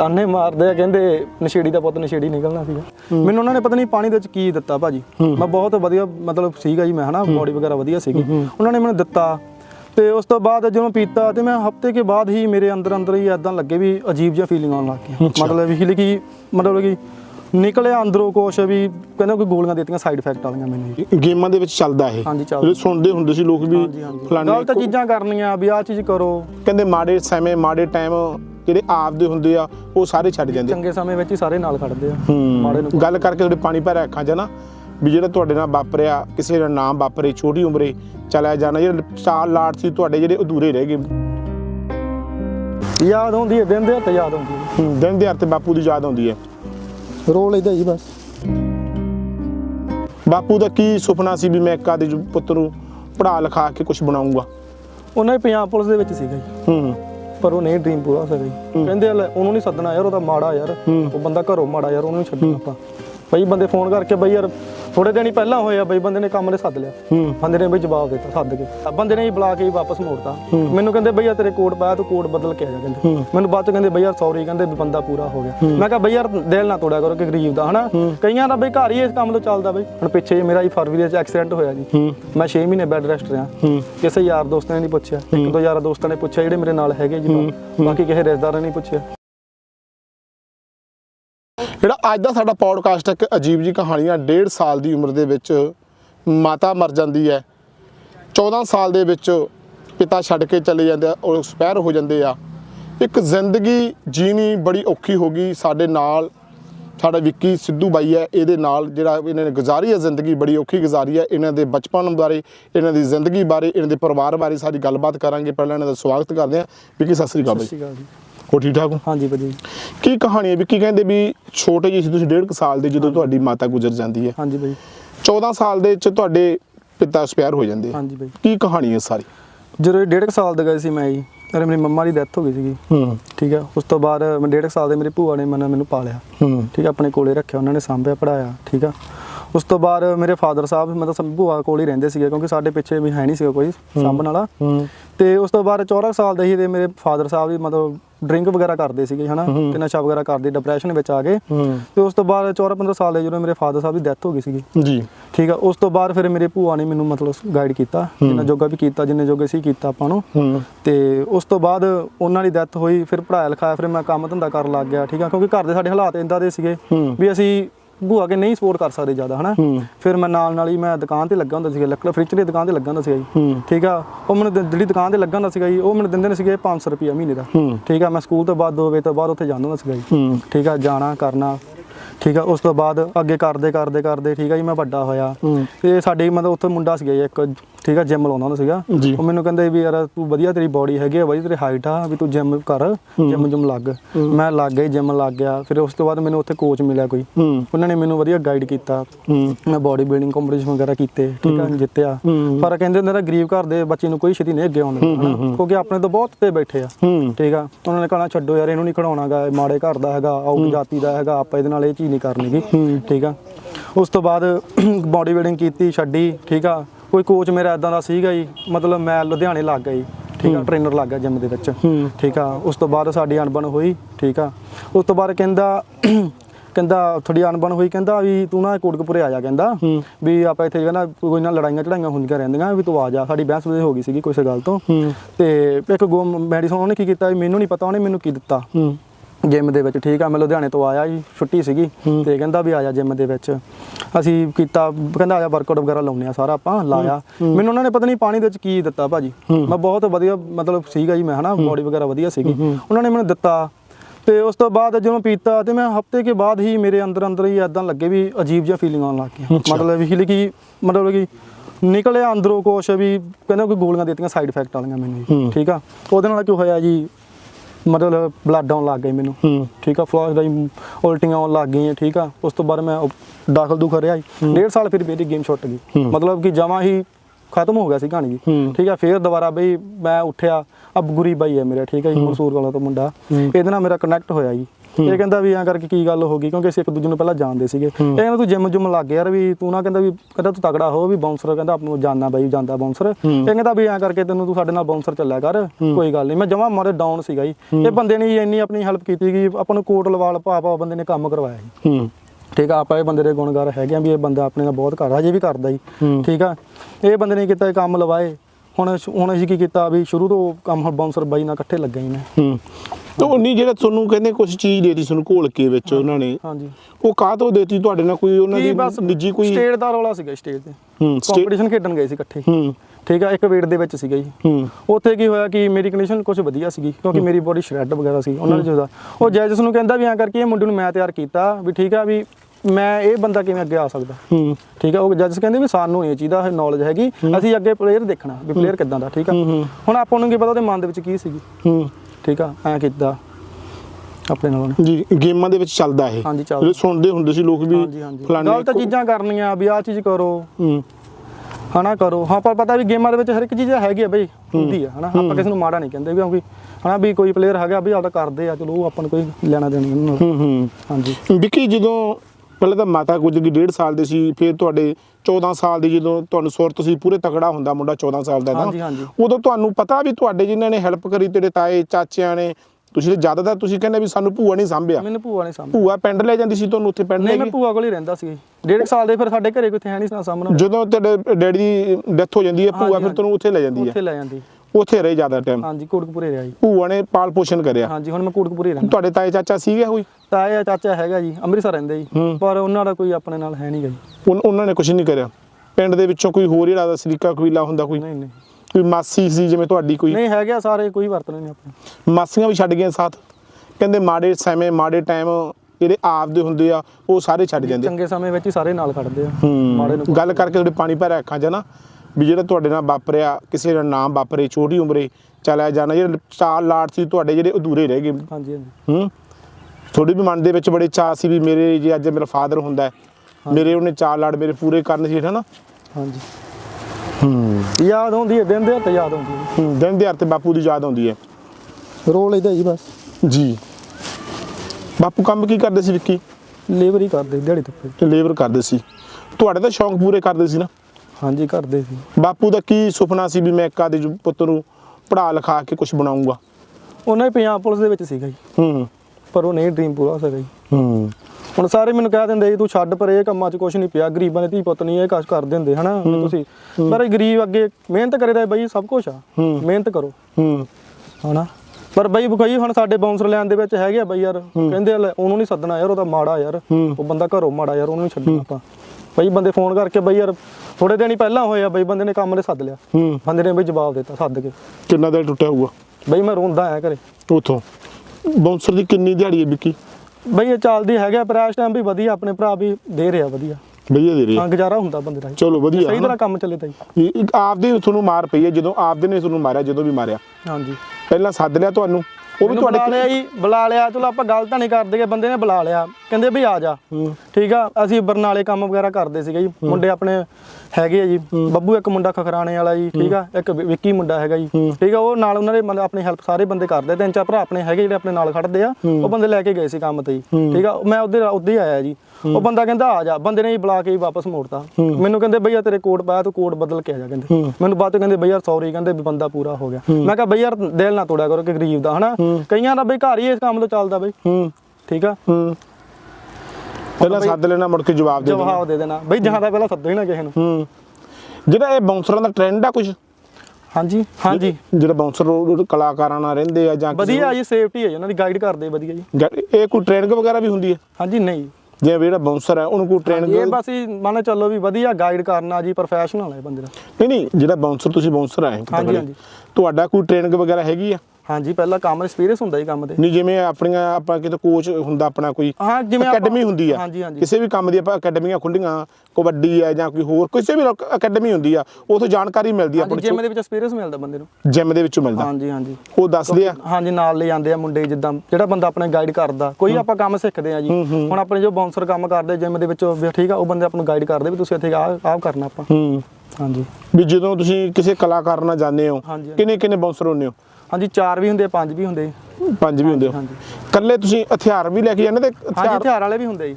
ਤਾਨੇ ਮਾਰਦੇ ਆ ਕਹਿੰਦੇ ਨਸ਼ੇੜੀ ਦਾ ਪੁੱਤ ਨਸ਼ੇੜੀ ਨਿਕਲਣਾ ਸੀਗਾ। ਮੈਨੂੰ ਉਹਨਾਂ ਨੇ ਪਤਾ ਨਹੀਂ ਪਾਣੀ ਦੇ ਵਿੱਚ ਕੀ ਦਿੱਤਾ ਭਾਜੀ। ਮੈਂ ਬਹੁਤ ਵਧੀਆ ਮਤਲਬ ਸੀਗਾ ਜੀ ਮੈਂ ਹਨਾ ਬੋਡੀ ਵਗੈਰਾ ਵਧੀਆ ਸੀਗੀ। ਉਹਨਾਂ ਨੇ ਮੈਨੂੰ ਦਿੱਤਾ। ਤੇ ਉਸ ਤੋਂ ਬਾਅਦ ਜਦੋਂ ਪੀਤਾ ਤੇ ਮੈਂ ਹਫ਼ਤੇ ਕੇ ਬਾਅਦ ਹੀ ਮੇਰੇ ਅੰਦਰ ਅੰਦਰ ਹੀ ਐਦਾਂ ਲੱਗੇ ਵੀ ਅਜੀਬ ਜਿਹਾ ਫੀਲਿੰਗ ਆਉਣ ਲੱਗ ਗਿਆ ਮਤਲਬ ਇਹ ਕਿ ਮਤਲਬ ਕਿ ਨਿਕਲਿਆ ਅੰਦਰੋਂ ਕੁਛ ਵੀ ਕਹਿੰਦੇ ਕੋਈ ਗੋਲੀਆਂ ਦਿੱਤੀਆਂ ਸਾਈਡ ਇਫੈਕਟ ਵਾਲੀਆਂ ਮੈਨੂੰ। ਗੇਮਾਂ ਦੇ ਵਿੱਚ ਚੱਲਦਾ ਇਹ। ਹਾਂਜੀ, ਚੱਲਦਾ। ਸੁਣਦੇ ਹੁੰਦੇ ਸੀ ਲੋਕ ਵੀ ਫਲਾਣੇ ਗਲਤ ਚੀਜ਼ਾਂ ਕਰਨੀਆਂ ਵੀ ਆਹ ਚੀਜ਼ ਕਰੋ। ਕਹਿੰਦੇ ਮਾੜੇ ਸਮੇਂ ਮਾੜੇ ਟਾਈਮ ਜਿਹੜੇ ਆਪਦੇ ਹੁੰਦੇ ਆ ਉਹ ਸਾਰੇ ਛੱਡ ਜਾਂਦੇ ਚੰਗੇ ਸਮੇਂ ਵਿੱਚ ਹੀ ਸਾਰੇ ਨਾਲ ਖੜਦੇ ਆ ਹੂੰ। ਮਾੜੇ ਨੂੰ ਗੱਲ ਕਰਕੇ ਤੁਹਾਡੇ ਪਾਣੀ ਭਰਿਆ ਅੱਖਾਂ 'ਚ ਨਾ ਵੀ ਜਿਹੜਾ ਤੁਹਾਡੇ ਨਾਲ ਵਾਪਰਿਆ ਕਿਸੇ ਦਾ ਨਾਮ ਵਾਪਰੇ ਛੋਟੀ ਉਮਰੇ ਚਲਿਆ ਜਾਣਾ ਜਿਹੜੇ ਚਾਰ ਲਾਟ ਸੀ ਤੁਹਾਡੇ ਜਿਹੜੇ ਅਧੂਰੇ ਰਹਿ ਗਏ। ਯਾਦ ਆਉਂਦੀ ਹੈ ਦਿਨ ਦੇ ਹੱਥ ਯਾਦ ਆਉਂਦੀ ਹੈ। ਹੂੰ, ਦਿਨ ਦਿਹਾੜੇ ਤੇ ਬਾਪੂ ਦੀ ਯਾਦ ਆਉਂਦੀ ਹੈ। ਰੋ ਲੈਦਾ ਜੀ ਬਸ। ਬਾਪੂ ਦਾ ਕੀ ਸੁਪਨਾ ਸੀ ਵੀ ਮੈਂ ਇੱਕ ਆਦੇ ਪੁੱਤ ਨੂੰ ਪੜਾ ਲਿਖਾ ਕੇ ਕੁਝ ਬਣਾਉਂਗਾ ਉਹਨਾਂ ਹੀ ਪੰਜਾਬ ਪੁਲਿਸ ਦੇ ਵਿੱਚ ਸੀਗਾ ਜੀ। ਹੂੰ। ਪਰ ਉਹ ਨਹੀਂ ਡ੍ਰੀਮ ਪੂਰਾ ਹੋ ਸਕਿਆ ਜੀ ਕਹਿੰਦੇ ਲੈ ਉਹਨੂੰ ਨਹੀਂ ਸੱਦਣਾ ਯਾਰ ਉਹਦਾ ਮਾੜਾ ਯਾਰ। ਉਹ ਬੰਦਾ ਘਰੋਂ ਮਾੜਾ ਯਾਰ ਉਹਨੂੰ ਨਹੀਂ ਛੱਡਣਾ ਆਪਾਂ। ਬਈ ਬੰਦੇ ਫੋਨ ਕਰਕੇ ਬਈ ਯਾਰ ਥੋੜੇ ਦਿਨ ਹੀ ਪਹਿਲਾਂ ਹੋਇਆ ਬਈ ਬੰਦੇ ਨੇ ਕੰਮ ਦੇ ਸੱਦ ਲਿਆ। ਬੰਦੇ ਨੇ ਬਈ ਜਵਾਬ ਦਿੱਤਾ ਸੱਦ ਕੇ। ਬੰਦੇ ਨੇ ਹੀ ਬੁਲਾ ਕੇ ਵਾਪਸ ਮੋੜਤਾ। ਮੈਨੂੰ ਕਹਿੰਦੇ ਬਈ ਯਾਰ ਤੇਰੇ ਕੋਡ ਪਾਇਆ ਤੂੰ ਕੋਡ ਬਦਲ ਕੇ ਆ ਜਾ ਕਹਿੰਦੇ। ਮੈਨੂੰ ਬਾਅਦ ਚ ਕਹਿੰਦੇ ਬਈ ਯਾਰ ਸੌਰੀ ਕਹਿੰਦੇ ਵੀ ਬੰਦਾ ਪੂਰਾ ਹੋ ਗਿਆ। ਮੈਂ ਕਿਹਾ ਬਈ ਯਾਰ ਦਿਲ ਨਾ ਤੋੜਿਆ ਕਰੋ ਕਿ ਗਰੀਬ ਦਾ ਹਨਾ? ਕਈਆਂ ਦਾ ਬਈ ਘਰ ਹੀ ਇਸ ਕੰਮ ਤੋਂ ਚੱਲਦਾ ਬਈ। ਹੁਣ ਪਿੱਛੇ ਮੇਰਾ ਹੀ ਫਰਵਰੀ ਚ ਐਕਸੀਡੈਂਟ ਹੋਇਆ ਜੀ। ਮੈਂ 6 ਮਹੀਨੇ ਬੈੱਡ ਰੈਸਟ ਰਿਹਾ। ਕਿਸੇ ਯਾਰ ਦੋਸਤ ਨੇ ਨਹੀਂ ਪੁੱਛਿਆ। ਇੱਕ ਦੋ ਯਾਰ ਦੋਸਤਾਂ ਨੇ ਪੁੱਛਿਆ ਜਿਹੜੇ ਮੇਰੇ ਨਾਲ ਹੈਗੇ ਜੀ। ਬਾਕੀ ਕਿਸੇ ਰਿਸ਼ਤੇਦਾਰਾਂ ਨੇ ਨਹੀਂ ਪੁੱਛਿਆ। ਜਿਹੜਾ ਅੱਜ ਦਾ ਸਾਡਾ ਪੌਡਕਾਸਟ ਹੈ, ਇੱਕ ਅਜੀਬ ਜੀ ਕਹਾਣੀ ਆ, ਡੇਢ ਸਾਲ ਦੀ ਉਮਰ ਦੇ ਵਿੱਚ ਮਾਤਾ ਮਰ ਜਾਂਦੀ ਹੈ। 14 ਸਾਲ ਦੇ ਵਿੱਚ ਪਿਤਾ ਛੱਡ ਕੇ ਚਲੇ ਜਾਂਦੇ ਆ, ਉਹ ਐਕਸਪਾਇਰ ਹੋ ਜਾਂਦੇ ਆ। ਇੱਕ ਜ਼ਿੰਦਗੀ ਜੀਣੀ ਬੜੀ ਔਖੀ ਹੋ ਗਈ। ਸਾਡੇ ਨਾਲ ਸਾਡਾ ਵਿੱਕੀ ਸਿੱਧੂ ਬਾਈ ਹੈ, ਇਹਦੇ ਨਾਲ ਜਿਹੜਾ ਇਹਨਾਂ ਨੇ ਗੁਜ਼ਾਰੀ ਹੈ ਜ਼ਿੰਦਗੀ, ਬੜੀ ਔਖੀ ਗੁਜ਼ਾਰੀ ਹੈ ਇਹਨਾਂ ਦੇ ਬਚਪਨ ਬਾਰੇ, ਇਹਨਾਂ ਦੀ ਜ਼ਿੰਦਗੀ ਬਾਰੇ, ਇਹਨਾਂ ਦੇ ਪਰਿਵਾਰ ਬਾਰੇ ਸਾਰੀ ਗੱਲਬਾਤ ਕਰਾਂਗੇ। ਪਹਿਲਾਂ ਇਹਨਾਂ ਦਾ ਸਵਾਗਤ ਕਰਦੇ ਹਾਂ ਵਿੱਕੀ, ਸਤਿ ਸ੍ਰੀ ਅਕਾਲ ਸਤਿ ਬਾਈ ਸ਼੍ਰੀ ਅਕਾਲ ਜੀ ਹੋ ਠੀਕ ਠਾਕ ਹੋ? ਹਾਂਜੀ ਵਧੀਆ ਜੀ। ਕੀ ਕਹਾਣੀ ਹੈ ਵਿੱਕੀ ਕਹਿੰਦੇ ਵੀ ਛੋਟੇ ਜਿਹੇ ਸੀ ਤੁਸੀਂ ਡੇਢ ਕੁ ਸਾਲ ਦੇ ਜਦੋਂ ਤੁਹਾਡੀ ਮਾਤਾ ਗੁਜ਼ਰ ਜਾਂਦੀ ਹੈ। ਹਾਂਜੀ ਬਾਈ 14 ਸਾਲ ਦੇ ਵਿੱਚ ਤੁਹਾਡੇ ਪਿਤਾ ਐਕਸਪਾਇਰ ਹੋ ਜਾਂਦੇ ਆ। ਹਾਂਜੀ ਬਾਈ ਕੀ ਕਹਾਣੀ ਹੈ ਸਾਰੀ? ਜਦੋਂ ਇਹ ਡੇਢ ਕੁ ਸਾਲ ਦਾ ਗਏ ਸੀ ਮੈਂ ਜੀ ਅਰੇ ਮੇਰੀ ਮੰਮਾ ਦੀ ਡੈਥ ਹੋ ਗਈ ਸੀਗੀ। ਹੂੰ। ਠੀਕ ਹੈ ਉਸ ਤੋਂ ਬਾਅਦ ਮੈਂ ਡੇਢ ਕੁ ਸਾਲ ਦੇ ਮੇਰੀ ਭੂਆ ਨੇ ਮੈਨੂੰ ਮੈਨੂੰ ਪਾਲਿਆ। ਹੂੰ। ਠੀਕ ਹੈ ਆਪਣੇ ਕੋਲੇ ਰੱਖਿਆ ਉਹਨਾਂ ਨੇ ਸਾਂਭਿਆ ਪੜਾਇਆ ਠੀਕ ਆ ਉਸ ਤੋਂ ਬਾਅਦ ਮੇਰੇ ਫਾਦਰ ਸਾਹਿਬ ਮਤਲਬ ਸਭ ਭੂਆ ਕੋਲ ਹੀ ਰਹਿੰਦੇ ਸੀਗੇ ਕਿਉਂਕਿ ਸਾਡੇ ਪਿੱਛੇ ਵੀ ਹੈ ਨਹੀਂ ਸੀਗਾ ਕੋਈ ਸਾਂਭਣ ਵਾਲਾ। ਹੂੰ। ਤੇ ਉਸ ਤੋਂ ਬਾਅਦ 14 ਸਾਲ ਦੇ ਹੀ ਤੇ ਮੇਰੇ ਫਾਦਰ ਸਾਹਿਬ ਵੀ ਮਤਲਬ ਡਰਿੰਕ ਵਗੈਰਾ ਕਰਦੇ ਸੀਗੇ ਹਨਾ? ਤੇ ਨਸ਼ਾ ਵਗੈਰਾ ਕਰਦੇ ਡਿਪਰੈਸ਼ਨ ਵਿੱਚ ਆ ਗਏ। ਤੇ ਉਸ ਤੋਂ ਬਾਅਦ 14 15 ਸਾਲ ਦੇ ਜਦੋਂ ਮੇਰੇ ਫਾਦਰ ਸਾਹਿਬ ਦੀ ਡੈਥ ਹੋ ਗਈ ਸੀਗੀ। ਜੀ। ਠੀਕ ਆ ਉਸ ਤੋਂ ਬਾਅਦ ਫਿਰ ਮੇਰੇ ਭੂਆ ਨੇ ਮੈਨੂੰ ਮਤਲਬ ਗਾਈਡ ਕੀਤਾ ਜਿੰਨਾ ਜੋਗਾ ਵੀ ਕੀਤਾ ਜਿੰਨੇ ਜੋਗੇ ਸੀ ਕੀਤਾ ਆਪਾਂ ਨੂੰ। ਤੇ ਉਸ ਤੋਂ ਬਾਅਦ ਉਹਨਾਂ ਦੀ ਡੈਥ ਹੋਈ ਫਿਰ ਪੜ੍ਹਾਇਆ ਲਿਖਾਇਆ ਫਿਰ ਮੈਂ ਕੰਮ ਧੰਦਾ ਕਰਨ ਲੱਗ ਗਿਆ ਠੀਕ ਆ ਕਿਉਂਕਿ ਘਰ ਦੇ ਸਾਡੇ ਹਾਲਾਤ ਇੰਦਾਂ ਦੇ ਸੀਗੇ। ਵੀ ਅਸੀਂ ਭੂਆ ਕੇ ਨਹੀਂ ਸਪੋਰਟ ਕਰ ਸਕਦੇ ਜ਼ਿਆਦਾ ਹਨਾ। ਫਿਰ ਮੈਂ ਨਾਲ ਨਾਲ ਹੀ ਮੈਂ ਦੁਕਾਨ ਤੇ ਲੱਗਾ ਹੁੰਦਾ ਸੀਗਾ ਲੱਕੜ ਫ੍ਰਿਜ ਦੀ ਦੁਕਾਨ ਤੇ ਲੱਗਾ ਹੁੰਦਾ ਸੀਗਾ ਜੀ। ਠੀਕ ਆ? ਉਹ ਮੈਨੂੰ ਜਿਹੜੀ ਦੁਕਾਨ ਤੇ ਲੱਗਾ ਹੁੰਦਾ ਸੀਗਾ ਜੀ ਉਹ ਮੈਨੂੰ ਦਿੰਦੇ ਨੇ ਸੀਗੇ 500 ਰੁਪਏ ਮਹੀਨੇ ਦਾ। ਠੀਕ ਆ? ਮੈਂ ਸਕੂਲ ਤੋਂ ਬਾਅਦ 2 ਵਜੇ ਤੋਂ ਬਾਅਦ ਉੱਥੇ ਜਾਂਦਾ ਹੁੰਦਾ ਸੀਗਾ ਜੀ। ਠੀਕ ਆ? ਜਾਣਾ ਕਰਨਾ। ਠੀਕ ਆ ਉਸ ਤੋਂ ਬਾਅਦ ਅੱਗੇ ਕਰਦੇ ਕਰਦੇ ਕਰਦੇ ਠੀਕ ਆ ਜੀ ਮੈਂ ਵੱਡਾ ਹੋਇਆ। ਤੇ ਸਾਡੇ ਮਤਲਬ ਉੱਥੇ ਮੁੰਡਾ ਸੀਗਾ ਜੀ ਇੱਕ ਠੀਕ ਆ ਜਿਮ ਲਾਉਂਦਾ ਹੁੰਦਾ ਸੀਗਾ। ਉਹ ਮੈਨੂੰ ਕਹਿੰਦੇ ਵੀ ਯਾਰ ਤੂੰ ਵਧੀਆ ਤੇਰੀ ਬਾਡੀ ਹੈਗੀ ਆ ਵਧੀਆ ਤੇਰੀ ਹਾਈਟ ਆ ਵੀ ਤੂੰ ਜਿਮ ਕਰ ਜਿਮ ਜਿਮ ਲੱਗ। ਮੈਂ ਲੱਗ ਗਈ ਜਿਮ ਲੱਗ ਗਿਆ। ਫਿਰ ਉਸ ਤੋਂ ਬਾਅਦ ਮੈਨੂੰ ਉੱਥੇ ਕੋਚ ਮਿਲਿਆ ਕੋਈ। ਉਹਨਾਂ ਨੇ ਮੈਨੂੰ ਵਧੀਆ ਗਾਈਡ ਕੀਤਾ। ਮੈਂ ਬਾਡੀ ਬਿਲਡਿੰਗ ਕੰਪੀਟੀਸ਼ਨ ਵਗੈਰਾ ਕੀਤੇ ਠੀਕ ਆ ਜਿੱਤਿਆ। ਪਰ ਕਹਿੰਦੇ ਹੁੰਦੇ ਨਾ ਗਰੀਬ ਘਰ ਦੇ ਬੱਚੇ ਨੂੰ ਕੋਈ ਛੇਤੀ ਨਹੀਂ ਅੱਗੇ ਆਉਂਦੇ ਹਨਾ? ਕਿਉਂਕਿ ਆਪਣੇ ਤੋਂ ਬਹੁਤ ਤੇ ਬੈਠੇ ਆ। ਠੀਕ ਆ ਉਹਨਾਂ ਨੇ ਕਹਣਾ ਛੱਡੋ ਯਾਰ ਇਹਨੂੰ ਨਹੀਂ ਖੜਾਉਣਾਗਾ ਮਾੜੇ ਘਰ ਦਾ ਹੈਗਾ ਆਊਟ ਜਾਤੀ ਦਾ ਹੈਗਾ ਆਪਾਂ ਇਹਦੇ ਨਾਲ ਇਹ ਚੀਜ਼ ਨਹੀਂ ਕਰਨੀਗੀ ਠੀਕ ਆ। ਉਸ ਤੋਂ ਬਾਅਦ ਬਾਡੀ ਬਿਲਡਿੰਗ ਕੀਤੀ ਛੱਡੀ ਠੀਕ ਆ। ਕੋਈ ਕੋਚ ਮੇਰਾ ਇਦਾਂ ਦਾ ਸੀਗਾ ਜੀ ਮਤਲਬ ਮੈਂ ਲੁਧਿਆਣੇ ਲੱਗ ਗਿਆ ਜੀ ਠੀਕ ਆ ਟ੍ਰੇਨਰ ਲੱਗ ਗਿਆ ਜਿਮ ਦੇ ਵਿੱਚ। ਠੀਕ ਆ। ਉਸ ਤੋਂ ਬਾਅਦ ਸਾਡੀ ਅਣਬਣ ਹੋਈ ਠੀਕ ਆ। ਉਸ ਤੋਂ ਬਾਅਦ ਕਹਿੰਦਾ ਕਹਿੰਦਾ ਥੋੜੀ ਅਣਬਣ ਹੋਈ ਕਹਿੰਦਾ ਵੀ ਤੂੰ ਨਾ ਕੋਟਕਪੁਰੇ ਆ ਜਾ ਕਹਿੰਦਾ। ਵੀ ਆਪਾਂ ਇੱਥੇ ਕਹਿੰਦਾ ਕੋਈ ਨਾ ਲੜਾਈਆਂ ਚੜਾਈਆਂ ਹੁੰਦੀਆਂ ਰਹਿੰਦੀਆਂ ਵੀ ਤੂੰ ਆ ਜਾ। ਸਾਡੀ ਬਹਿਸ ਹੋ ਗਈ ਸੀਗੀ ਕਿਸੇ ਗੱਲ ਤੋਂ। ਤੇ ਇੱਕ ਗੋ ਮੈਡੀਸਨ ਉਹਨੇ ਕੀ ਕੀਤਾ ਮੈਨੂੰ ਨਹੀਂ ਪਤਾ ਉਹਨੇ ਮੈਨੂੰ ਕੀ ਦਿੱਤਾ। ਜਿਮ ਦੇ ਵਿੱਚ ਠੀਕ ਆ ਮੈਂ ਲੁਧਿਆਣੇ ਤੋਂ ਆਇਆ ਜੀ ਛੁੱਟੀ ਸੀਗੀ ਤੇ ਕਹਿੰਦਾ ਵੀ ਆ ਜਾ ਜਿਮ ਦੇ ਵਿੱਚ। ਅਸੀਂ ਕੀਤਾ ਕਹਿੰਦਾ ਆ ਜਾ ਵਰਕਆਊਟ ਵਗੈਰਾ ਲਾਉਨੇ ਆ ਸਾਰਾ ਆਪਾਂ ਲਾਇਆ। ਮੈਨੂੰ ਉਹਨਾਂ ਨੇ ਪਤਾ ਨਹੀਂ ਪਾਣੀ ਦੇ ਵਿੱਚ ਕੀ ਦਿੱਤਾ ਭਾਜੀ। ਮੈਂ ਬਹੁਤ ਵਧੀਆ ਮਤਲਬ ਸੀਗਾ ਜੀ ਮੈਂ ਹਨਾ ਬੋਡੀ ਵਗੈਰਾ ਵਧੀਆ ਸੀਗੀ। ਉਹਨਾਂ ਨੇ ਮੈਨੂੰ ਦਿੱਤਾ ਤੇ ਉਸ ਤੋਂ ਬਾਅਦ ਜਦੋਂ ਪੀਤਾ ਤੇ ਮੈਂ ਹਫ਼ਤੇ ਕੇ ਬਾਅਦ ਹੀ ਮੇਰੇ ਅੰਦਰ ਅੰਦਰ ਹੀ ਐਦਾਂ ਲੱਗੇ ਵੀ ਅਜੀਬ ਜਿਹਾ ਫੀਲਿੰਗ ਆਉਣ ਲੱਗ ਗਿਆ ਮਤਲਬ ਇਹ ਕਿ ਮਤਲਬ ਕਿ ਨਿਕਲਿਆ ਅੰਦਰੋਂ ਕੁਛ ਵੀ ਕਹਿੰਦੇ ਕੋਈ ਗੋਲੀਆਂ ਦਿੱਤੀਆਂ ਸਾਈਡ ਇਫੈਕਟ ਵਾਲੀਆਂ ਮੈਨੂੰ। ਠੀਕ ਆ। ਉਹਦੇ ਨਾਲ ਕੀ ਹੋਇਆ ਜੀ ਮਤਲਬ ਬਲੱਡ ਆਉਣ ਲੱਗ ਗਈ ਮੈਨੂੰ। ਹੂੰ। ਠੀਕ ਆ ਫਲਾਸ਼ ਦਾ ਉਲਟੀਆਂ ਆਉਣ ਲੱਗ ਗਈਆਂ ਠੀਕ ਆ। ਉਸ ਤੋਂ ਬਾਅਦ ਮੈਂ ਦਾਖਲ ਦੁਖ ਰਿਹਾ ਜੀ ਡੇਢ ਸਾਲ ਫਿਰ ਮੇਰੀ ਗੇਮ ਛੁੱਟ ਗਈ। ਮਤਲਬ ਕਿ ਜਮਾਂ ਹੀ ਖਤਮ ਹੋ ਗਿਆ ਸੀ ਕਹਾਣੀ। ਜੀ ਠੀਕ ਆ ਫੇਰ ਦੁਬਾਰਾ ਬਈ ਮੈਂ ਉੱਠਿਆ। ਅਬ ਗੁਰੀ ਬਾਈ ਹੈ ਮੇਰਾ ਠੀਕ ਹੈ ਜੀ ਮਨਸੂਰ ਵਾਲਾ ਤੋਂ ਮੁੰਡਾ। ਇਹਦੇ ਨਾਲ ਮੇਰਾ ਕਨੈਕਟ ਹੋਇਆ ਜੀ। ਇਹ ਕਹਿੰਦਾ ਵੀ ਐਂ ਕਰਕੇ ਕੀ ਗੱਲ ਹੋ ਗਈ ਕਿਉਂਕਿ ਅਸੀਂ ਇੱਕ ਦੂਜੇ ਨੂੰ ਪਹਿਲਾਂ ਜਾਣਦੇ ਸੀਗੇ। ਇਹ ਕਹਿੰਦਾ ਤੂੰ ਜਿਮ ਜੁਮ ਲੱਗ ਯਾਰ ਵੀ ਤੂੰ ਨਾ ਕਹਿੰਦਾ ਵੀ ਕਹਿੰਦਾ ਤੂੰ ਤਗੜਾ ਹੋ ਵੀ ਬਾਉਂਸਰ ਕਹਿੰਦਾ ਆਪ ਨੂੰ ਜਾਣਦਾ ਬਾਈ ਜਾਂਦਾ ਬਾਉਂਸਰ ਇਹ ਕਹਿੰਦਾ ਵੀ ਐਂ ਕਰਕੇ ਤੈਨੂੰ ਤੂੰ ਸਾਡੇ ਨਾਲ ਬਾਉਂਸਰ ਚੱਲਿਆ ਕਰ ਕੋਈ ਗੱਲ ਨਹੀਂ। ਮੈਂ ਜਮਾ ਮਾਰੇ ਡਾਊਨ ਸੀਗਾ ਜੀ। ਇਹ ਬੰਦੇ ਨੇ ਜੀ ਇੰਨੀ ਆਪਣੀ ਹੈਲਪ ਕੀਤੀ ਕਿ ਆਪਾਂ ਨੂੰ ਕੋਟ ਲਵਾਲ ਪਾ ਪਾ ਬੰਦੇ ਨੇ ਕੰਮ ਕਰਵਾਇਆ ਜੀ। ਠੀਕ ਆ ਆਪਾਂ ਇਹ ਬੰਦੇ ਦੇ ਗੁਣਗਾਰ ਹੈਗੇ ਆ ਵੀ ਇਹ ਬੰਦਾ ਆਪਣੇ ਨਾਲ ਬਹੁਤ ਕਰਦਾ ਅਜੇ ਵੀ ਕਰਦਾ ਜੀ। ਠੀਕ ਆ। ਇਹ ਬੰਦੇ ਨੇ ਕੀਤਾ ਇਹ ਕੰਮ ਲਵਾਏ। ਹੁਣ ਹੁਣ ਅਸੀਂ ਕੀ ਕੀਤਾ ਵੀ ਸ਼ੁਰੂ ਤੋਂ ਕੰਮ ਬਾਉਂਸਰ ਬਾਈ ਨਾਲ ਇਕੱਠੇ ਲੱਗੇ ਹੀ ਨੇ। ਹੂੰ। ਤੇ ਉਹ ਨਹੀਂ ਜਿਹੜਾ ਤੁਹਾਨੂੰ ਕਹਿੰਦੇ ਕੁਝ ਚੀਜ਼ ਦੇਤੀ ਤੁਹਾਨੂੰ ਘੋਲ ਕੇ ਵਿੱਚ ਉਹਨਾਂ ਨੇ ਹਾਂਜੀ। ਉਹ ਕਾਹ ਤੋਂ ਦੇਤੀ ਤੁਹਾਡੇ ਨਾਲ ਕੋਈ ਉਹਨਾਂ ਕੀ ਦੀ ਬਸ ਨਿੱਜੀ ਕੋਈ ਸਟੇਟ ਦਾ ਰੌਲਾ ਸੀਗਾ ਸਟੇਜ ਤੇ। ਹੂੰ ਕੰਪੀਟੀਸ਼ਨ ਖੇਡਣ ਗਏ ਸੀ ਇਕੱਠੇ। ਹੂੰ। ਠੀਕ ਆ ਇੱਕ ਵੇਟ ਦੇ ਵਿੱਚ ਸੀਗਾ ਜੀ। ਹੂੰ। ਉੱਥੇ ਕੀ ਹੋਇਆ ਕਿ ਮੇਰੀ ਕੰਡੀਸ਼ਨ ਕੁਝ ਵਧੀਆ ਸੀਗੀ ਕਿਉਂਕਿ ਮੇਰੀ ਬੋਡੀ ਸ਼੍ਰੈਡ ਵਗੈਰਾ ਸੀ ਉਹਨਾਂ ਨੇ ਜਿਹਦਾ ਉਹ ਜੈਜਸ ਨੂੰ ਕਹਿੰਦਾ ਵੀ ਐਂ ਕਰਕੇ ਇਹ ਮੁੰਡੇ ਨੂੰ ਮੈਂ ਤਿਆਰ ਕੀਤਾ ਵੀ ਠੀਕ ਆ ਵੀ ਮੈਂ ਇਹ ਬੰਦਾ ਕਿਵੇਂ ਅੱਗੇ ਆ ਸਕਦਾ? ਹੂੰ। ਠੀਕ ਆ ਉਹ ਜੱਜ ਕਹਿੰਦੇ ਵੀ ਸਾਨੂੰ ਇਹ ਚੀਜ਼ ਦਾ ਨੌਲੇਜ ਹੈਗੀ ਅਸੀਂ ਅੱਗੇ ਪਲੇਅਰ ਦੇਖਣਾ ਵੀ ਪਲੇਅਰ ਕਿੱਦਾਂ ਦਾ ਠੀਕ ਆ? ਹੁਣ ਆਪਾਂ ਨੂੰ ਕੀ ਪਤਾ ਉਹਦੇ ਮਨ ਦੇ ਵਿੱਚ ਕੀ ਸੀਗੀ? ਹੂੰ। ਠੀਕ ਆ ਐ ਕੀਤਾ ਆਪਣੇ ਨਾਲ ਜੀ ਗੇਮਾਂ ਦੇ ਵਿੱਚ ਚੱਲਦਾ ਇਹ। ਹਾਂਜੀ, ਚੱਲਦਾ। ਸੁਣਦੇ ਹੁੰਦੇ ਸੀ ਲੋਕ ਵੀ ਫਲਾਣੇ ਗਲਤ ਚੀਜ਼ਾਂ ਕਰਨੀਆਂ ਵੀ ਆਹ ਚੀਜ਼ ਕਰੋ। ਹੂੰ। ਹਨਾ ਕਰੋ। ਹਾਂ ਪਰ ਪਤਾ ਵੀ ਗੇਮਾਂ ਦੇ ਵਿੱਚ ਹਰ ਇੱਕ ਚੀਜ਼ ਹੈਗੀ ਆ ਬਈ ਹੁੰਦੀ ਆ ਹਨਾ। ਆਪਾਂ ਕਿਸੇ ਨੂੰ ਮਾੜਾ ਨਹੀਂ ਕਹਿੰਦੇ ਵੀ ਕਿਉਂਕਿ ਹਨਾ ਵੀ ਕੋਈ ਪਲੇਅਰ ਹੈਗਾ ਵੀ ਆਪਦਾ ਕਰਦੇ ਆ ਚਲੋ ਉਹ ਆਪਾਂ ਨੂੰ ਕੋਈ ਲੈਣਾ ਦੇਣਾ ਨਹੀਂ ਹੂੰ ਹੂੰ। ਹਾਂਜੀ। ਵਿੱਕੀ ਜਦੋਂ ਪਹਿਲਾਂ ਤਾਂ ਮਾਤਾ ਗੁਜਰ ਗਈ 1.5 ਸਾਲ ਦੇ ਸੀ ਫਿਰ ਤੁਹਾਡੇ 14 ਸਾਲ ਦੀ ਜਦੋਂ ਤੁਹਾਨੂੰ ਸੁਰਤ ਸੀ ਪੂਰੇ ਤਕੜਾ ਹੁੰਦਾ ਮੁੰਡਾ 14 ਸਾਲ ਦਾ ਨਾ? ਹਾਂਜੀ। ਉਦੋਂ ਤੁਹਾਨੂੰ ਪਤਾ ਵੀ ਤੁਹਾਡੇ ਜਿਨ੍ਹਾਂ ਨੇ ਹੈਲਪ ਕਰੀ ਤੇਰੇ ਤਾਏ ਚਾਚਿਆਂ ਨੇ ਤੁਸੀਂ ਤੇ ਜ਼ਿਆਦਾਤਰ ਤੁਸੀਂ ਕਹਿੰਦੇ ਵੀ ਸਾਨੂੰ ਭੂਆ ਨਹੀਂ ਸਾਂਭਿਆ। ਮੈਨੂੰ ਭੂਆ ਨੇ ਸਾਹਮਣੇ ਭੂਆ ਪਿੰਡ ਲੈ ਜਾਂਦੀ ਸੀ ਤੁਹਾਨੂੰ ਉੱਥੇ ਪਿੰਡ ਲੈ ਨਹੀਂ ਮੈਂ ਗਈ? ਭੂਆ ਕੋਲ ਹੀ ਰਹਿੰਦਾ ਸੀ। ਡੇਢ ਸਾਲ ਦੇ ਫਿਰ ਸਾਡੇ ਘਰੇ ਕੋਈ ਹੈ ਨਹੀਂ ਸਾਹਮਣੇ। ਜਦੋਂ ਤੁਹਾਡੇ ਡੈਡੀ ਦੀ ਡੈਥ ਹੋ ਜਾਂਦੀ ਹੈ ਭੂਆ ਫਿਰ ਤੁਹਾਨੂੰ ਉੱਥੇ ਲੈ ਜਾਂਦੀ ਹੈ? ਉੱਥੇ ਲੈ ਜਾਂਦੀ। ਉੱਥੇ ਰਹੇ ਜ਼ਿਆਦਾ ਟਾਈਮ ਹਾਂਜੀ ਕੋਟਕਪੂਰੇ ਰਿਹਾ ਜੀ। ਭੂਆ ਨੇ ਪਾਲ ਪੋਸ਼ਣ ਕਰਿਆ। ਹਾਂਜੀ ਹੁਣ ਮੈਂ ਕੋਟਕਪੂਰੇ ਰਹਿੰਦਾ। ਤੁਹਾਡੇ ਤਾਏ ਚਾਚਾ ਸੀਗੇ ਕੋਈ ਤਾਇਆ ਚਾਚਾ ਹੈਗਾ ਜੀ ਅੰਮ੍ਰਿਤਸਰ ਰਹਿੰਦੇ ਜੀ। ਪਰ ਉਹਨਾਂ ਦਾ ਕੋਈ ਆਪਣੇ ਨਾਲ ਹੈ ਨਹੀਂ ਜੀ। ਉਹਨਾਂ ਨੇ ਕੁਝ ਨਹੀਂ ਕਰਿਆ। ਪਿੰਡ ਦੇ ਵਿੱਚੋਂ ਕੋਈ ਹੋਰ ਜਿਹੜਾ ਦਾ ਸਰੀਕਾ ਕਬੀਲਾ ਹੁੰਦਾ ਕੋਈ? ਨਹੀਂ ਨਹੀਂ। ਕੋਈ ਮਾਸੀ ਸੀ ਜਿਵੇਂ ਤੁਹਾਡੀ ਕੋਈ? ਨਹੀਂ ਹੈਗੇ ਸਾਰੇ ਕੋਈ ਵਰਤਨ ਨਹੀਂ ਆਪਣੇ। ਮਾਸੀਆਂ ਵੀ ਛੱਡ ਗਈਆਂ ਸਾਥ। ਕਹਿੰਦੇ ਮਾੜੇ ਸਮੇਂ ਮਾੜੇ ਟਾਈਮ ਜਿਹੜੇ ਆਪਦੇ ਹੁੰਦੇ ਆ ਉਹ ਸਾਰੇ ਛੱਡ ਜਾਂਦੇ। ਚੰਗੇ ਸਮੇਂ ਵਿੱਚ ਹੀ ਸਾਰੇ ਨਾਲ ਖੜਦੇ ਆ। ਮਾੜੇ ਨੂੰ ਗੱਲ ਕਰਕੇ ਤੁਹਾਡੇ ਪਾਣੀ ਭਰਿਆ ਅੱਖਾਂ 'ਚ ਨਾ। ਵੀ ਜਿਹੜਾ ਤੁਹਾਡੇ ਨਾਲ ਵਾਪਰਿਆ ਕਿਸੇ ਦਾ ਨਾਮ ਵਾਪਰੇ ਛੋਟੀ ਉਮਰੇ ਚਲਿਆ ਜਾਣਾ ਜਿਹੜੇ ਚਾਰ ਲਾਟ ਸੀ ਤੁਹਾਡੇ ਜਿਹੜੇ ਅਧੂਰੇ ਰਹਿ ਗਏ। ਹਾਂਜੀ ਹਾਂਜੀ। ਹੂੰ? ਤੁਹਾਡੇ ਵੀ ਮਨ ਦੇ ਵਿੱਚ ਬੜੇ ਚਾਅ ਸੀ ਵੀ ਮੇਰੇ ਜੇ ਅੱਜ ਮੇਰਾ ਫਾਦਰ ਹੁੰਦਾ ਹੈ, ਮੇਰੇ ਉਹਨੇ ਚਾਰ ਲਾੜ ਮੇਰੇ ਪੂਰੇ ਕਰਨੇ ਸੀ ਹੈ ਨਾ ਹਾਂਜੀ। ਹੂੰ। ਯਾਦ ਆਉਂਦੀ ਹੈ ਦਿਨ ਦੇ ਹੱਥ ਯਾਦ ਆਉਂਦੀ ਹੈ। ਦਿਨ ਦਿਹਾੜ ਤੇ ਬਾਪੂ ਦੀ ਯਾਦ ਆਉਂਦੀ ਹੈ। ਰੋਲ ਇਹਦਾ ਜੀ ਬਸ। ਜੀ। ਬਾਪੂ ਕੰਮ ਕੀ ਕਰਦੇ ਸੀ ਵਿੱਕੀ? ਲੇਬਰ ਹੀ ਕਰਦੇ ਦਿਹਾੜੀ ਤੇ ਲੇਬਰ ਕਰਦੇ ਸੀ। ਤੁਹਾਡੇ ਤਾਂ ਸ਼ੌਂਕ ਪੂਰੇ ਕਰਦੇ ਸੀ ਨਾ। ਹਾਂਜੀ ਕਰਦੇ ਸੀ। ਬਾਪੂ ਦਾ ਕੀ ਸੁਪਨਾ ਸੀ ਵੀ ਮੈਂ ਇੱਕ ਆਦੇ ਪੁੱਤ ਨੂੰ ਪੜਾ ਲਿਖਾ ਕੇ ਕੁਝ ਬਣਾਉਂਗਾ ਉਹਨਾਂ ਹੀ ਪੰਜਾਬ ਪੁਲਿਸ ਦੇ ਵਿੱਚ ਸੀਗਾ ਜੀ। ਹੂੰ। ਪਰ ਉਹ ਨਹੀਂ ਡ੍ਰੀਮ ਪੂਰਾ ਹੋ ਸਕਿਆ ਜੀ। ਹੂੰ। ਹੁਣ ਸਾਰੇ ਮੈਨੂੰ ਕਹਿ ਦਿੰਦੇ ਤੂੰ ਛੱਡ ਪਰ ਇਹ ਕੰਮਾਂ 'ਚ ਕੁਝ ਨਹੀਂ ਪਿਆ ਗਰੀਬਾਂ ਦੇ ਧੀ ਪੁੱਤ ਨਹੀਂ ਇਹ ਕੁਛ ਕਰਦੇ ਹੁੰਦੇ ਹਨਾ? ਤੁਸੀਂ ਪਰ ਗਰੀਬ ਅੱਗੇ ਮਿਹਨਤ ਕਰੇ ਬਈ ਸਭ ਕੁਝ ਆ। ਮਿਹਨਤ ਕਰੋ। ਹੂੰ। ਹਨਾ? ਪਰ ਬਈ ਬਖਾਈ ਹੁਣ ਸਾਡੇ ਬਾਉਂਸਰ ਲੈਣ ਦੇ ਵਿੱਚ ਹੈਗੇ ਆ ਬਈ ਯਾਰ। ਕਹਿੰਦੇ ਉਹਨੂੰ ਨਹੀਂ ਸੱਦਣਾ ਯਾਰ ਉਹ ਤਾਂ ਮਾੜਾ ਯਾਰ। ਉਹ ਬੰਦਾ ਘਰੋਂ ਮਾੜਾ ਯਾਰ ਉਹਨੂੰ ਨਹੀਂ ਛੱਡਣਾ ਆਪਾਂ। ਬਈ ਬੰਦੇ ਫੋਨ ਕਰਕੇ ਬਈ ਯਾਰ ਥੋੜੇ ਦਿਨ ਹੀ ਪਹਿਲਾਂ ਹੋਏ ਆ ਬਈ ਬੰਦੇ ਨੇ ਕੰਮ ਦੇ ਸੱਦ ਲਿਆ। ਹੂੰ। ਬੰਦੇ ਨੇ ਬਈ ਜਵਾਬ ਦਿੱਤਾ ਸੱਦ ਕੇ। ਕਿੰਨਾ ਦਿਨ ਟੁੱਟਿਆ ਹੋਊਗਾ? ਬਈ ਮੈਂ ਰੋਂਦਾ ਆਇਆ ਘਰੇ। ਉਥੋਂ। ਬਾਉਂਸਰ ਦੀ ਕਿੰਨੀ ਦਿਹਾੜੀ ਹੈ ਵਿੱਕੀ? ਬਈ ਇਹ ਚੱਲਦੀ ਹੈਗਾ ਪਰ ਇਸ ਟਾਈਮ ਵੀ ਵਧੀਆ ਆਪਣੇ ਭਰਾ ਵੀ ਦੇ ਰਿਹਾ ਵਧੀਆ। ਵਧੀਆ ਦੇ ਰਹੀ। ਹੈ ਗੁਜ਼ਾਰਾ ਹੁੰਦਾ ਬੰਦੇ ਦਾ। ਚਲੋ ਵਧੀਆ ਸਹੀ? ਤਰ੍ਹਾਂ ਕੰਮ ਚੱਲੇ ਤਾਂ ਜੀ ਆਪਦੇ ਤੁਹਾਨੂੰ ਮਾਰ ਪਈ ਹੈ ਜਦੋਂ ਆਪਦੇ ਨੇ ਤੁਹਾਨੂੰ ਮਾਰਿਆ ਜਦੋਂ ਵੀ ਮਾਰਿਆ। ਹਾਂਜੀ। ਪਹਿਲਾਂ ਸੱਦ ਲਿਆ ਤੁਹਾਨੂੰ? ਉਹ ਵੀ ਤੁਹਾਡੇ ਬੁਲਾ ਲਿਆ ਜੀ ਬੁਲਾ ਲਿਆ। ਚਲੋ ਆਪਾਂ ਗੱਲ ਤਾਂ ਨਹੀਂ ਕਰਦੇ ਬੰਦੇ ਨੇ ਬੁਲਾ ਲਿਆ। ਕਹਿੰਦੇ ਵੀ ਆ ਜਾ। ਠੀਕ ਆ ਅਸੀਂ ਬਰਨਾਲੇ ਕੰਮ ਵਗੈਰਾ ਕਰਦੇ ਸੀਗੇ ਜੀ। ਮੁੰਡੇ ਆਪਣੇ ਹੈਗੇ ਆ ਜੀ। ਬੱਬੂ ਇੱਕ ਮੁੰਡਾ ਖਖਰਾਣੇ ਵਾਲਾ ਜੀ ਠੀਕ ਆ? ਇੱਕ ਵਿੱਕੀ ਮੁੰਡਾ ਹੈਗਾ ਜੀ। ਠੀਕ ਆ ਉਹ ਨਾਲ ਉਹਨਾਂ ਦੇ ਮਤਲਬ ਆਪਣੀ ਹੈਲਪ ਸਾਰੇ ਬੰਦੇ ਕਰਦੇ। ਤਿੰਨ ਚਾਰ ਭਰਾ ਆਪਣੇ ਹੈਗੇ ਜਿਹੜੇ ਆਪਣੇ ਨਾਲ ਖੜਦੇ ਆ। ਉਹ ਬੰਦੇ ਲੈ ਕੇ ਗਏ ਸੀ ਕੰਮ ਤੇ ਜੀ। ਠੀਕ ਆ ਮੈਂ ਉਹਦੇ ਉੱਦੇ ਹੀ ਆਇਆ ਜੀ। ਉਹ ਬੰਦਾ ਕਹਿੰਦਾ ਆ ਜਾ। ਬੰਦੇ ਨੇ ਜੀ ਬੁਲਾ ਕੇ ਹੀ ਵਾਪਸ ਮੋੜਤਾ। ਮੈਨੂੰ ਕਹਿੰਦੇ ਭਈਆ ਤੇਰੇ ਕੋਡ ਪਾਇਆ ਤੂੰ ਕੋਡ ਬਦਲ ਕੇ ਆ ਜਾ ਕਹਿੰਦੇ। ਮੈਨੂੰ ਬਾਅਦ ਚੋਂ ਕਹਿੰਦੇ ਭਈਆ ਸੌਰੀ ਕਹਿੰਦੇ ਵੀ ਬੰਦਾ ਪੂਰਾ ਹੋ ਗਿਆ। ਮੈਂ ਕਿਹਾ ਭਈਆ ਦਿਲ ਨਾ ਤੋੜਿਆ ਕਰੋ ਕਿ ਗਰੀਬ ਦਾ ਹਨਾ? ਕਈਆਂ ਦਾ ਬਈ ਘਰ ਹੀ ਇਸ ਕੰਮ ਤੋਂ ਚੱਲਦਾ ਬਈ। ਹੂੰ। ਠੀਕ ਆ? ਹੂੰ। ਪਹਿਲਾਂ ਸੱਦ ਲੈਣਾ ਮੁੜ ਕੇ ਜਵਾਬ ਦੇ ਦੇਣਾ। ਜਵਾਬ ਦੇ ਦੇਣਾ। ਬਈ ਜਹਾਂ ਦਾ ਪਹਿਲਾਂ ਸੱਦੋ ਹੀ ਨਾ ਕਿਸੇ ਨੂੰ। ਹੂੰ। ਜਿਹੜਾ ਇਹ ਬਾਉਂਸਰਾਂ ਦਾ ਟ੍ਰੈਂਡ ਆ ਕੁਝ ਹਾਂਜੀ ਹਾਂਜੀ। ਜਿਹੜਾ ਬਾਉਂਸਰ ਕਲਾਕਾਰਾਂ ਨਾਲ ਰਹਿੰਦੇ ਆ ਜਾਂ ਵਧੀਆ ਜੀ ਸੇਫਟੀ ਹੈ ਜੀ ਉਹਨਾਂ ਦੀ ਗਾਈਡ ਕਰਦੇ ਵਧੀਆ ਜੀ। ਜਾਂ ਇਹ ਕੋਈ ਟ੍ਰੇਨਿੰਗ ਵਗੈਰਾ ਵੀ ਹੁੰਦੀ ਹੈ? ਹਾਂਜੀ ਨਹੀਂ। ਜਿਵੇਂ ਜਿਹੜਾ ਬਾਉਂਸਰ ਹੈ ਉਹਨੂੰ ਕੋਈ ਇਹ ਟ੍ਰੇਨਿੰਗ ਬਸ ਹੀ ਮੰਨ ਚੱਲੋ ਵੀ ਵਧੀਆ ਗਾਈਡ ਕਰਨਾ ਜੀ ਪ੍ਰੋਫੈਸ਼ਨਲ ਹੈ ਬੰਦੇ ਦਾ। ਨਹੀਂ ਨਹੀਂ ਜਿਹੜਾ ਬਾਉਂਸਰ ਤੁਸੀਂ ਬਾਉਂਸਰ ਆਏ ਹਾਂਜੀ, ਹਾਂਜੀ। ਤੁਹਾਡਾ ਕੋਈ ਟ੍ਰੇਨਿੰਗ ਵਗੈਰਾ ਹੈਗੀ ਆ? ਹਾਂਜੀ ਪਹਿਲਾਂ ਕੰਮ ਐਕਸਪੀਰੀਅੰਸ ਹੁੰਦਾ ਜੀ ਕੰਮ ਤੇ। ਨਹੀਂ ਜਿਵੇਂ ਆਪਣੀਆਂ ਆਪਾਂ ਕਿਤੇ ਕੋਚ ਹੁੰਦਾ ਆਪਣਾ ਕੋਈ ਹਾਂ ਜਿਵੇਂ ਆਪਾਂ- ਅਕੈਡਮੀ ਹੁੰਦੀ ਆ। ਹਾਂਜੀ ਹਾਂਜੀ। ਕਿਸੇ ਵੀ ਕੰਮ ਦੀ ਆਪਾਂ ਅਕੈਡਮੀਆਂ ਖੁੱਲੀਆਂ ਕਬੱਡੀ ਹੈ ਜਾਂ ਕੋਈ ਹੋਰ ਕਿਸੇ ਵੀ ਅਕੈਡਮੀ ਹੁੰਦੀ ਆ ਉਥੋਂ ਜਾਣਕਾਰੀ ਮਿਲਦੀ ਆ ਹਾਂਜੀ ਆਪਾਂ ਜਿਮ ਦੇ ਵਿੱਚ ਐਕਸਪੀਰੀਅੰਸ ਮਿਲਦਾ ਬੰਦੇ ਨੂੰ। ਜਿਮ ਦੇ ਵਿੱਚੋਂ ਮਿਲਦਾ। ਹਾਂਜੀ ਹਾਂਜੀ। ਉਹ ਦੱਸਦੇ ਆ। ਹਾਂਜੀ ਨਾਲ ਲੈ ਜਾਂਦੇ ਆ ਮੁੰਡੇ ਜਿੱਦਾਂ ਜਿਹੜਾ ਬੰਦਾ ਆਪਣੇ ਗਾਈਡ ਕਰਦਾ ਕੋਈ ਆਪਾਂ ਕੰਮ ਸਿੱਖਦੇ ਆ ਜੀ। ਹੁਣ ਆਪਣੇ ਜੋ ਬਾਉਂਸਰ ਕੰਮ ਕਰਦੇ ਜਿਮ ਦੇ ਵਿੱਚ ਠੀਕ ਆ ਉਹ ਬੰਦੇ ਆਪਾਂ ਨੂੰ ਗਾਈਡ ਕਰਦੇ ਵੀ ਤੁਸੀਂ ਇੱਥੇ ਆਹ ਕਰਨਾ ਆਪਾਂ। ਹੂੰ। ਹਾਂਜੀ। ਵੀ ਜਦੋਂ ਤੁਸੀਂ ਕਿਸੇ ਕਲਾਕਾਰ ਨਾਲ ਜਾਂਦੇ ਹੋ। ਕਿੰਨੇ ਕਿੰਨੇ ਬਾਉਂਸਰ ਹੁੰਦੇ ਹੋ? ਹਾਂਜੀ ਚਾਰ ਵੀ ਹੁੰਦੇ ਪੰਜ ਵੀ ਹੁੰਦੇ। ਪੰਜ ਵੀ ਹੁੰਦੇ ਹੋ। ਹਾਂਜੀ। ਇਕੱਲੇ ਤੁਸੀਂ ਹਥਿਆਰ ਵੀ ਲੈ ਕੇ ਜਾਂਦੇ ਤੇ ਹਾਂਜੀ ਹਥਿਆਰ ਹਥਿਆਰ ਵਾਲੇ ਵੀ ਹੁੰਦੇ ਜੀ।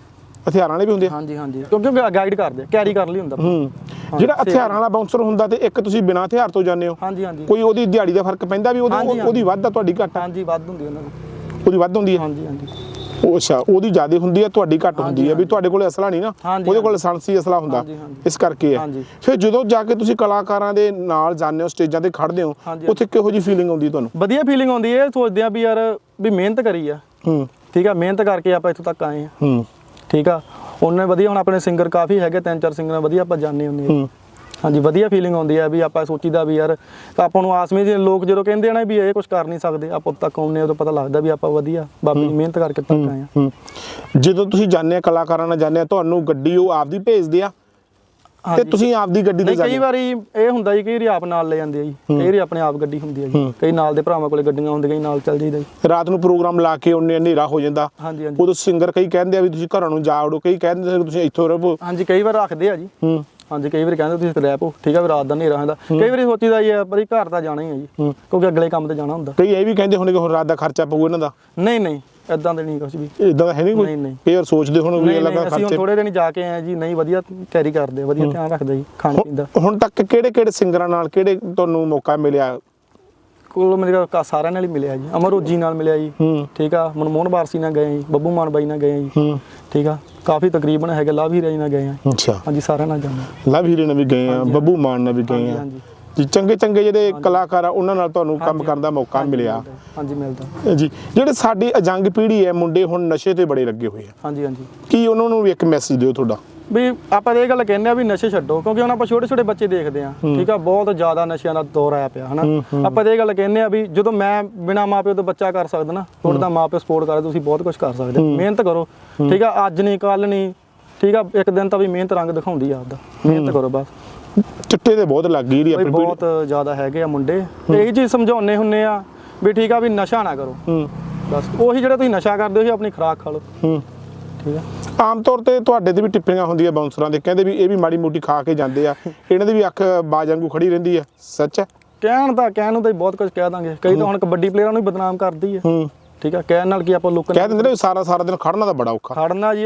ਹਥਿਆਰਾਂ ਵਾਲੇ ਵੀ ਹੁੰਦੇ ਆ? ਹਾਂਜੀ ਹਾਂਜੀ। ਕਿਉਂਕਿ ਗਾਈਡ ਕਰਦੇ ਕੈਰੀ ਕਰ ਲਈ ਹੁੰਦਾ। ਹੂੰ। ਜਿਹੜਾ ਹਥਿਆਰਾਂ ਵਾਲਾ ਬਾਉਂਸਰ ਹੁੰਦਾ ਤੇ ਇੱਕ ਤੁਸੀਂ ਬਿਨਾਂ ਹਥਿਆਰ ਤੋਂ ਜਾਂਦੇ ਹੋ। ਹਾਂਜੀ ਹਾਂਜੀ। ਕੋਈ ਉਹਦੀ ਦਿਹਾੜੀ ਦਾ ਫ਼ਰਕ ਪੈਂਦਾ ਵੀ ਹਾਂਜੀ, ਉਹਦੀ ਹਾਂਜੀ। ਉਹਦੀ ਵੱਧ ਆ ਤੁਹਾਡੀ ਘੱਟ? ਆ? ਹਾਂਜੀ ਵੱਧ ਹੁੰਦੀ ਉਹਨਾਂ ਨੂੰ। ਉਹਦੀ ਵੱਧ ਹੁੰਦੀ ਹੈ ਹਾਂਜੀ ਹਾਂਜੀ। ਉਹ ਅੱਛਾ ਉਹਦੀ ਜ਼ਿਆਦਾ ਹੁੰਦੀ ਹੈ ਤੁਹਾਡੀ ਘੱਟ ਹੁੰਦੀ ਹੈ ਵੀ ਤੁਹਾਡੇ ਕੋਲ ਅਸਲਾ ਨਹੀਂ ਨਾ ਉਹਦੇ ਕੋਲ ਲਾਇਸੈਂਸੀ ਅਸਲਾ ਹੁੰਦਾ। ਇਸ ਕਰਕੇ ਹੈ। ਫਿਰ ਜਦੋਂ ਜਾ ਕੇ ਤੁਸੀਂ ਕਲਾਕਾਰਾਂ ਦੇ ਨਾਲ ਜਾਂਦੇ ਹੋ ਸਟੇਜਾਂ ਤੇ ਖੜਦੇ ਹੋ ਉੱਥੇ ਕਿਹੋ ਜਿਹੀ ਫੀਲਿੰਗ ਆਉਂਦੀ ਤੁਹਾਨੂੰ? ਵਧੀਆ ਫੀਲਿੰਗ ਆਉਂਦੀ ਹੈ ਸੋਚਦੇ ਆ ਵੀ ਯਾਰ ਵੀ ਮਿਹਨਤ ਕਰੀ ਆ। ਹੂੰ। ਠੀਕ ਆ ਮਿਹਨਤ ਕਰਕੇ ਆਪਾਂ ਇੱਥੋਂ ਤੱਕ ਆਏ ਆ ਹੂੰ। ਠੀਕ ਆ ਉਹਨੇ ਵਧੀਆ ਹੁਣ ਆਪਣੇ ਸਿੰਗਰ ਕਾਫੀ ਹੈਗੇ ਤਿੰਨ ਚਾਰ ਸਿੰਗਰ ਵਧੀਆ ਆਪਾਂ ਜਾਣਦੇ ਹੁੰਦੇ ਆ ਹੂੰ। ਹਾਂਜੀ ਵਧੀਆ ਫੀਲਿੰਗ ਆਉਂਦੀ ਹੈ ਵੀ ਆਪਾਂ ਸੋਚੀਦਾ ਵੀ ਯਾਰ ਤਾਂ ਆਪਾਂ ਨੂੰ ਆਸਮੀ ਦੇ ਲੋਕ ਜਦੋਂ ਕਹਿੰਦੇ ਆ ਨਾ ਵੀ ਇਹ ਕੁਝ ਕਰ ਨਹੀਂ ਸਕਦੇ ਆਪਾਂ ਉੱਥੇ ਤੱਕ ਆਉਂਦੇ ਆ ਉਦੋਂ ਪਤਾ ਲੱਗਦਾ ਵੀ ਆਪਾਂ ਵਧੀਆ ਬਾਬੇ ਦੀ ਮਿਹਨਤ ਕਰਕੇ ਤੱਕ ਆਏ ਆ। ਜਦੋਂ ਤੁਸੀਂ ਜਾਂਦੇ ਆ ਕਲਾਕਾਰਾਂ ਨਾਲ ਜਾਂਦੇ ਆ ਤੁਹਾਨੂੰ ਗੱਡੀ ਉਹ ਆਪਦੀ ਭੇਜਦੇ ਆ? ਤੇ। ਤੁਸੀਂ ਆਪਦੀ ਗੱਡੀ ਤੇ ਜਾਂਦੇ ਕਈ? ਵਾਰੀ ਇਹ ਹੁੰਦਾ ਜੀ ਕਈ ਆਪ ਨਾਲ ਲੈ ਜਾਂਦੇ ਆ ਜੀ। ਕਈ ਆਪਣੇ ਆਪ ਗੱਡੀ ਹੁੰਦੀ ਆ ਜੀ। ਕਈ ਨਾਲ ਦੇ ਭਰਾਵਾਂ ਕੋਲੇ ਗੱਡੀਆਂ ਹੁੰਦੀਆਂ ਨਾਲ ਚੱਲ ਜਾਈਦਾ ਜੀ। ਰਾਤ ਨੂੰ ਪ੍ਰੋਗਰਾਮ ਲਾ ਕੇ ਉਹਨੇ ਹਨੇਰਾ ਹੋ ਜਾਂਦਾ। ਉਦੋਂ ਸਿੰਗਰ ਕਈ ਕਹਿੰਦੇ ਆ ਵੀ ਤੁਸੀਂ ਘਰਾਂ ਨੂੰ ਜਾ ਵੜੋ ਕਈ ਕਹਿੰਦੇ ਆ ਤੁਸੀਂ ਇੱਥੋਂ ਰਹੋ। ਹਾਂਜੀ ਕਈ ਵਾਰ ਰੱਖਦੇ ਆ ਜੀ। ਹਾਂਜੀ ਕਈ ਵਾਰੀ ਕਹਿੰਦੇ ਤੁਸੀਂ ਰਹਿ ਪੋ ਠੀਕ ਆ ਵੀ ਰਾਤ ਦਾ ਹਨੇਰਾ ਹੁੰਦਾ। ਕਈ ਵਾਰੀ ਸੋਚੀਦਾ ਜੀ ਆ, ਪਰ ਇਹ ਘਰ ਤਾਂ ਜਾਣਾ ਹੀ ਆ ਜੀ ਹੂੰ। ਕਿਉਂਕਿ ਅਗਲੇ ਕੰਮ ਤੇ ਜਾਣਾ ਹੁੰਦਾ। ਕਈ ਇਹ ਵੀ ਕਹਿੰਦੇ ਹੋਣੇ ਕਿ ਹੁਣ ਰਾਤ ਦਾ ਖਰਚਾ ਪਊ ਇਹਨਾਂ ਦਾ। ਨਹੀਂ ਨਹੀਂ ਇਦਾਂ ਤੇ ਨਹੀਂ ਕੁਝ ਵੀ। ਇਦਾਂ ਦਾ ਹੈ ਨਹੀਂ ਕੋਈ? ਵਾਰ ਸੋਚਦੇ ਹੁਣ ਵੀ ਅਲੱਗ ਨਹੀਂ ਅਸੀਂ ਖਰਚੇ ਥੋੜੇ ਦਿਨ ਜਾ ਕੇ ਆਏ ਜੀ ਨਹੀਂ ਵਧੀਆ ਕੈਰੀ ਕਰਦੇ ਵਧੀਆ ਧਿਆਨ ਰੱਖਦੇ ਜੀ ਖਾਣ ਪੀਣ ਦਾ। ਹੁਣ ਤੱਕ ਕਿਹੜੇ ਕਿਹੜੇ ਸਿੰਗਰਾਂ ਨਾਲ ਕਿਹੜੇ ਤੁਹਾਨੂੰ ਮੌਕਾ ਮਿਲਿਆ? ਕੋਲ ਮੇਰੇ ਕੋਲ ਸਾਰਿਆਂ ਨਾਲ ਹੀ ਮਿਲਿਆ ਜੀ। ਅਮਰੋਜੀ ਨਾਲ ਮਿਲਿਆ ਜੀ। ਠੀਕ ਆ? ਮਨਮੋਹਨ ਬਾਰਸੀ ਨਾਲ ਗਏ ਜੀ। ਬੱਬੂ ਮਾਨ ਬਾਈ ਨਾਲ ਗਏ ਜੀ। ਠੀਕ ਆ? ਕਾਫੀ ਤਕਰੀਬਨ ਹੈਗੇ ਲਾਭ ਹੀਰੇ ਨਾਲ ਗਏ ਆ ਅੱਛਾ। ਹਾਂਜੀ ਸਾਰਿਆਂ ਨਾਲ ਜਾਂਦੇ ਲਵ ਹੀਰੇ ਨਾਲ ਵੀ ਗਏ ਆ ਬੱਬੂ ਮਾਨ ਨਾਲ ਵੀ ਗਏ ਆ। ਹਾਂਜੀ। ਜੀ ਚੰਗੇ ਚੰਗੇ ਜਿਹੜੇ ਕਲਾਕਾਰ ਆ ਉਹਨਾਂ ਨਾਲ ਤੁਹਾਨੂੰ ਕੰਮ ਕਰਨ ਦਾ ਮੌਕਾ ਮਿਲਿਆ। ਹਾਂਜੀ ਮਿਲਦਾ। ਜੀ ਜਿਹੜੇ ਸਾਡੀ ਅਜੰਗ ਪੀੜ੍ਹੀ ਹੈ ਮੁੰਡੇ ਹੁਣ ਨਸ਼ੇ ਤੇ ਬੜੇ ਲੱਗੇ ਹੋਏ ਆ। ਹਾਂਜੀ ਹਾਂਜੀ। ਕੀ ਉਹਨਾਂ ਨੂੰ ਵੀ ਇੱਕ ਮੈਸੇਜ ਦਿਓ ਤੁਹਾਡਾ? ਵੀ ਆਪਾਂ ਇਹ ਗੱਲ ਕਹਿੰਦੇ ਆ ਵੀ ਨਸ਼ੇ ਛੱਡੋ ਕਿਉਂਕਿ ਹੁਣ ਆਪਾਂ ਛੋਟੇ ਛੋਟੇ ਬੱਚੇ ਦੇਖਦੇ ਆ ਠੀਕ ਆ ਬਹੁਤ ਜ਼ਿਆਦਾ ਨਸ਼ਿਆਂ ਦਾ ਦੌਰ ਆਇਆ ਪਿਆ ਹਨਾ? ਆਪਾਂ ਇਹ ਗੱਲ ਕਹਿੰਦੇ ਆ ਵੀ ਜਦੋਂ ਮੈਂ ਬਿਨਾ ਮਾਪਿਓ ਤੋਂ ਬੱਚਾ ਕਰ ਸਕਦਾ ਨਾ ਤੁਹਾਡਾ ਤਾਂ ਮਾਪਿਓ ਸਪੋਰਟ ਕਰਦੇ ਤੁਸੀਂ ਬਹੁਤ ਕੁਝ ਕਰ ਸਕਦੇ। ਮਿਹਨਤ ਕਰੋ ਠੀਕ ਆ ਅੱਜ ਨਹੀਂ ਕੱਲ ਨਹੀਂ ਠੀਕ ਆ ਇੱਕ ਦਿਨ ਤਾਂ ਵੀ ਮਿਹਨਤ ਰੰਗ ਦਿਖਾਉਂਦੀ ਆ ਆਪਦਾ। ਮਿਹਨਤ ਕਰੋ ਬਸ। ਚਿੱਟੇ ਤੇ ਬਹੁਤ ਲੱਗ ਗਈ ਜਿਹੜੀ ਬਈ ਆਪਣੀ ਬਹੁਤ ਜ਼ਿਆਦਾ ਹੈਗੇ ਆ ਮੁੰਡੇ। ਇਹੀ ਚੀਜ਼ ਸਮਝਾਉਣੇ ਹੁੰਨੇ ਆ ਵੀ ਠੀਕ ਆ ਵੀ ਨਸ਼ਾ ਨਾ ਕਰੋ। ਹੂੰ। ਬਸ ਉਹੀ ਜਿਹੜਾ ਤੁਸੀਂ ਨਸ਼ਾ ਕਰਦੇ ਹੋ ਸੀ ਆਪਣੀ ਖੁਰਾਕ ਖਾ ਲਓ। ਹੂੰ। ਠੀਕ ਆ। ਆਮ ਤੌਰ ਤੇ ਤੁਹਾਡੇ ਤੇ ਵੀ ਟਿੱਪਣੀਆਂ ਹੁੰਦੀਆਂ ਬਾਉਂਸਰਾਂ ਦੇ ਕਹਿੰਦੇ ਵੀ ਇਹ ਵੀ ਮਾੜੀ ਮੋਟੀ ਖਾ ਕੇ ਜਾਂਦੇ ਆ। ਇਹਨਾਂ ਦੀ ਵੀ ਅੱਖ ਬਾਜ ਵਾਂਗੂ ਖੜੀ ਰਹਿੰਦੀ ਆ ਸੱਚ ਹੈ ਕਹਿਣ ਦਾ ਕਹਿਣ ਨੂੰ ਤਾਂ ਬਹੁਤ ਕੁਝ ਕਹਿ ਦਾਂਗੇ। ਕਈ ਤਾਂ ਹੁਣ ਕਬੱਡੀ ਪਲੇਅਰਾਂ ਨੂੰ ਵੀ ਬਦਨਾਮ ਕਰਦੀ ਹੈ ਹੂੰ। ਠੀਕ ਆ ਕਹਿਣ ਨਾਲ ਕੀ ਆਪਾਂ ਲੋਕਾਂ ਕਹਿ ਦਿੰਦੇ ਨੇ ਵੀ ਸਾਰਾ ਸਾਰਾ ਦਿਨ ਖੜਨਾ ਤਾਂ ਬੜਾ ਔਖਾ। ਖੜਨਾ ਜੀ